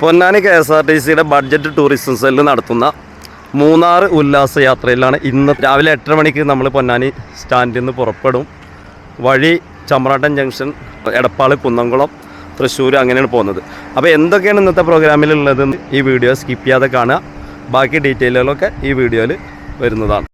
Ponnani K S R T സിയുടെ budget tourism cell നടത്തുന്ന മൂന്നാർ ഉല്ലാസ യാത്രയിലാണ് ഇന്ന് രാവിലെ എട്ടര മണിക്ക് നമ്മൾ പൊന്നാനി സ്റ്റാൻഡിൽ നിന്ന് പുറപ്പെടും. വഴി ചമ്രാട്ടൻ ജംഗ്ഷൻ എടപ്പാൾ കുന്നംകുളം തൃശ്ശൂർ അങ്ങനെയാണ് പോകുന്നത്. അപ്പോൾ എന്തൊക്കെയാണ് ഇന്നത്തെ പ്രോഗ്രാമിലുള്ളത് ഈ വീഡിയോ സ്കിപ്പ് ചെയ്യാതെ കാണുക. ബാക്കി ഡീറ്റെയിലുകളൊക്കെ ഈ വീഡിയോയിൽ വരുന്നതാണ്.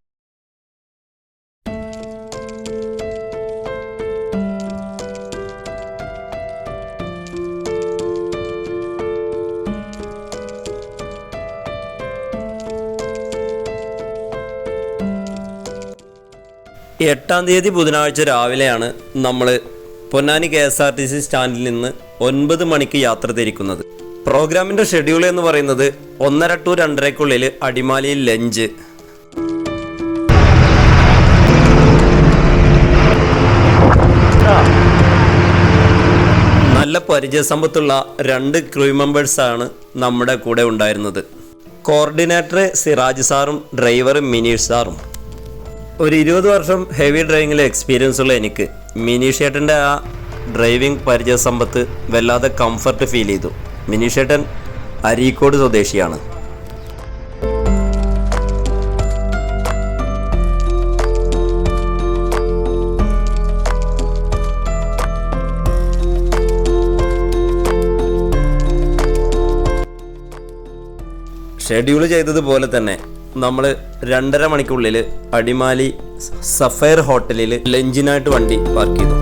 എട്ടാം തീയതി ബുധനാഴ്ച രാവിലെയാണ് നമ്മൾ Ponnani K S R T C സ്റ്റാൻഡിൽ നിന്ന് ഒൻപത് മണിക്ക് യാത്ര തിരിക്കുന്നത്. പ്രോഗ്രാമിന്റെ ഷെഡ്യൂൾ എന്ന് പറയുന്നത് ഒന്നര ടു രണ്ടരയ്ക്കുള്ളിൽ അടിമാലിയിൽ ലഞ്ച്. നല്ല പരിചയസമ്പത്തുള്ള രണ്ട് ക്രൂ മെമ്പേഴ്സാണ് നമ്മുടെ കൂടെ ഉണ്ടായിരുന്നത്. കോർഡിനേറ്റർ സിറാജ് സാറും ഡ്രൈവർ മിനീഷ് സാറും. ഒരു ഇരുപത് വർഷം ഹെവി ഡ്രൈവിങ്ങിൽ എക്സ്പീരിയൻസ് ഉള്ള എനിക്ക് മിനീഷേട്ടന്റെ ആ ഡ്രൈവിംഗ് പരിചയ സമ്പത്ത് വല്ലാതെ കംഫർട്ട് ഫീൽ ചെയ്തു. മിനീഷേട്ടൻ അരീക്കോട് സ്വദേശിയാണ്. ഷെഡ്യൂൾ ചെയ്തതുപോലെ തന്നെ നമ്മൾ രണ്ടര മണിക്കുള്ളിൽ അടിമാലി സഫയർ ഹോട്ടലിൽ ലഞ്ചിനായിട്ട് വണ്ടി പാർക്ക് ചെയ്തു.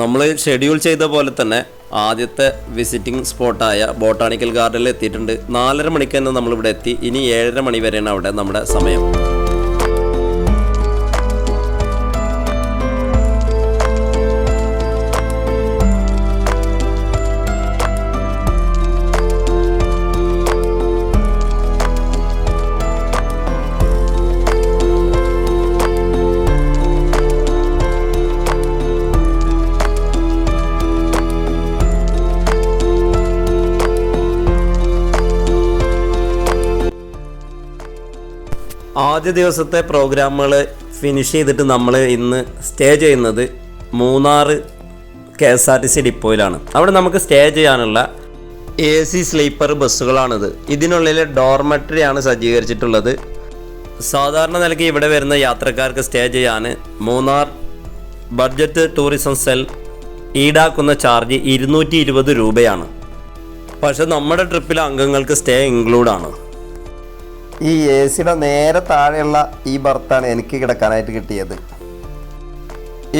നമ്മൾ ഷെഡ്യൂൾ ചെയ്ത പോലെ തന്നെ ആദ്യത്തെ വിസിറ്റിംഗ് സ്പോട്ടായ ബോട്ടാണിക്കൽ ഗാർഡനിൽ എത്തിയിട്ടുണ്ട്. നാലര മണിക്ക് തന്നെ നമ്മളിവിടെ എത്തി. ഇനി ഏഴര മണി വരെയാണ് അവിടെ നമ്മുടെ സമയം. ആദ്യ ദിവസത്തെ പ്രോഗ്രാമുകൾ ഫിനിഷ് ചെയ്തിട്ട് നമ്മൾ ഇന്ന് സ്റ്റേ ചെയ്യുന്നത് Munnar K S R T C ഡിപ്പോയിലാണ്. അവിടെ നമുക്ക് സ്റ്റേ ചെയ്യാനുള്ള എ സി സ്ലീപ്പർ ബസ്സുകളാണിത്. ഇതിനുള്ളിൽ ഡോർമെട്രിയാണ് സജ്ജീകരിച്ചിട്ടുള്ളത്. സാധാരണ നിലയ്ക്ക് ഇവിടെ വരുന്ന യാത്രക്കാർക്ക് സ്റ്റേ ചെയ്യാൻ മൂന്നാർ ബഡ്ജറ്റ് ടൂറിസം സെൽ ഈടാക്കുന്ന ചാർജ് ഇരുന്നൂറ്റി ഇരുപത് രൂപയാണ്. പക്ഷെ നമ്മുടെ ട്രിപ്പിലെ അംഗങ്ങൾക്ക് സ്റ്റേ ഇൻക്ലൂഡാണ് ഈ എ സിയുടെ നേരെ താഴെയുള്ള ഈ ബർത്താണ് എനിക്ക് കിടക്കാനായിട്ട് കിട്ടിയത്.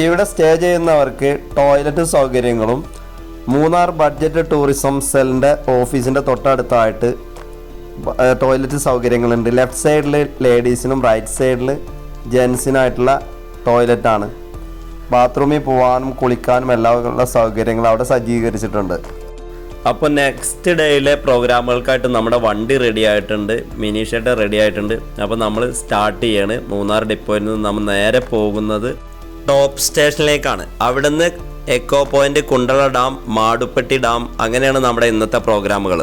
ഇവിടെ സ്റ്റേ ചെയ്യുന്നവർക്ക് ടോയ്ലറ്റ് സൗകര്യങ്ങളും മൂന്നാർ ബഡ്ജറ്റ് ടൂറിസം സെല്ലിന്റെ ഓഫീസിന്റെ തൊട്ടടുത്തായിട്ട് ടോയ്ലറ്റ് സൗകര്യങ്ങളുണ്ട്. ലെഫ്റ്റ് സൈഡിൽ ലേഡീസിനും റൈറ്റ് സൈഡിൽ ജെൻസിനായിട്ടുള്ള ടോയ്ലറ്റാണ്. ബാത്റൂമിൽ പോകാനും കുളിക്കാനും എല്ലാം ഉള്ള സൗകര്യങ്ങൾ അവിടെ സജ്ജീകരിച്ചിട്ടുണ്ട്. അപ്പോൾ നെക്സ്റ്റ് ഡേയിലെ പ്രോഗ്രാമുകൾക്കായിട്ട് നമ്മുടെ വണ്ടി റെഡി ആയിട്ടുണ്ട്. മിനി ഷട്ടർ റെഡി ആയിട്ടുണ്ട്. അപ്പോൾ നമ്മൾ സ്റ്റാർട്ട് ചെയ്യാണ്. മൂന്നാർ ഡിപ്പോയിൽ നിന്ന് നമ്മൾ നേരെ പോകുന്നത്. ടോപ്പ് സ്റ്റേഷനിലേക്കാണ് അവിടുന്ന് echo point Kundala dam Mattupetty dam അങ്ങനെയാണ് നമ്മുടെ ഇന്നത്തെ പ്രോഗ്രാമുകൾ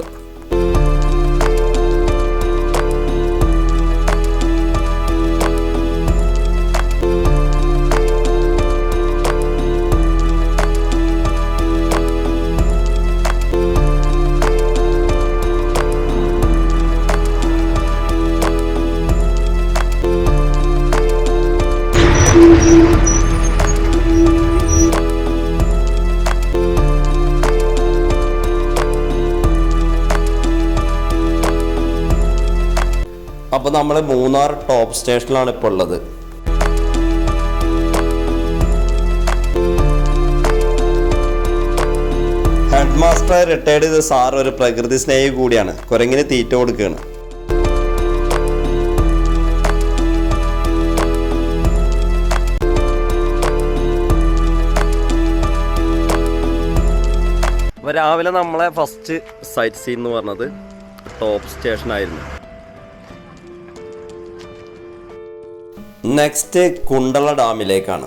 അപ്പോൾ നമ്മൾ മൂന്നാർ ടോപ്പ് സ്റ്റേഷനിലാണ് ഇപ്പോൾ ഉള്ളത്. ഹെഡ് മാസ്റ്റർ റിട്ടയർഡ് ചെയ്ത സാർ ഒരു പ്രകൃതി സ്നേഹി കൂടിയാണ്. കുരങ്ങിന് തീറ്റ കൊടുക്കുകയാണ് രാവിലെ നമ്മളെ ഫസ്റ്റ് സൈറ്റ് സീൻ എന്ന് പറഞ്ഞത് ടോപ്പ് സ്റ്റേഷൻ ആയിരുന്നു നെക്സ്റ്റ് കുണ്ടള ഡാമിലേക്കാണ്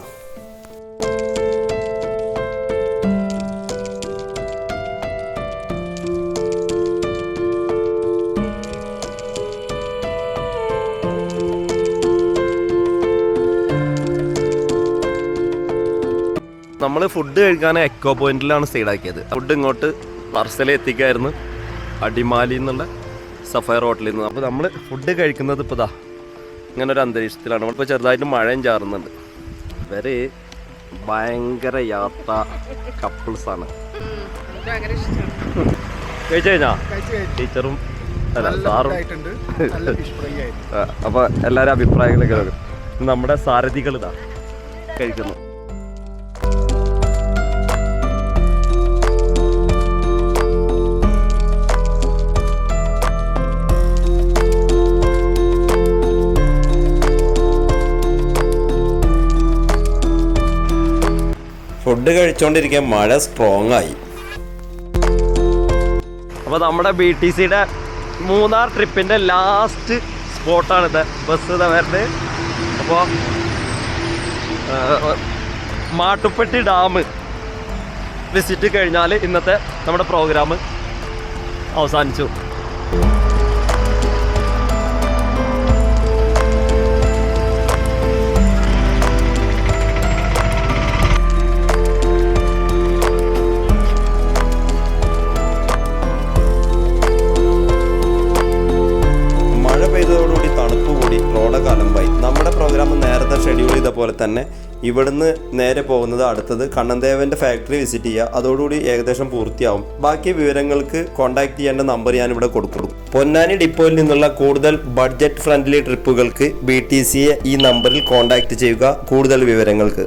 നമ്മൾ ഫുഡ് കഴിക്കാൻ എക്കോ പോയിന്റിലാണ് സൈഡാക്കിയത് ഫുഡ് ഇങ്ങോട്ട് പാർസൽ എത്തിക്കായിരുന്നു. അടിമാലി എന്നുള്ള സഫയർ ഹോട്ടലിൽ നിന്ന്. അപ്പോൾ നമ്മൾ ഫുഡ് കഴിക്കുന്നത് ഇപ്പോൾ ഇതാ ഇങ്ങനെ ഒരു അന്തരീക്ഷത്തിലാണ്. നമ്മളിപ്പോൾ ചെറുതായിട്ട് മഴയും ചാറുന്നുണ്ട്. ഇവർ ഭയങ്കര യാത്ര കപ്പിൾസാണ് കഴിച്ചു കഴിഞ്ഞാ? ടീച്ചറും സാറും. ആയിട്ടുണ്ട് നല്ല ഫിഷ് ഫ്രൈ ആയിരുന്നു. ആ, അപ്പൊ എല്ലാരും അഭിപ്രായങ്ങളൊക്കെ നമ്മുടെ സാരഥികൾ ഇതാ. കഴിക്കുന്നു. ഫുഡ് കഴിച്ചുകൊണ്ടിരിക്കാൻ മഴ സ്ട്രോങ് ആയി അപ്പോൾ നമ്മുടെ ബി ടി സിയുടെ മൂന്നാർ ട്രിപ്പിന്റെ ലാസ്റ്റ് സ്പോട്ടാണിത് ബസ് ഇതാ വരുന്നത് അപ്പോൾ മാട്ടുപ്പെട്ടി ഡാം വിസിറ്റ് കഴിഞ്ഞാൽ ഇന്നത്തെ നമ്മുടെ പ്രോഗ്രാം അവസാനിച്ചു. പോലെ തന്നെ ഇവിടുന്ന് നേരെ പോകുന്നത് അടുത്തത് കണ്ണൻദേവന്റെ ഫാക്ടറി വിസിറ്റ് ചെയ്യുക. അതോടുകൂടി ഏകദേശം പൂർത്തിയാവും. ബാക്കി വിവരങ്ങൾക്ക് കോൺടാക്ട് ചെയ്യേണ്ട നമ്പർ ഞാൻ ഇവിടെ കൊടുക്കും പൊന്നാനി ഡിപ്പോയിൽ നിന്നുള്ള കൂടുതൽ ബഡ്ജറ്റ് ഫ്രണ്ട്ലി ട്രിപ്പുകൾക്ക് ബി ഈ നമ്പറിൽ കോൺടാക്ട് ചെയ്യുക. കൂടുതൽ വിവരങ്ങൾക്ക്.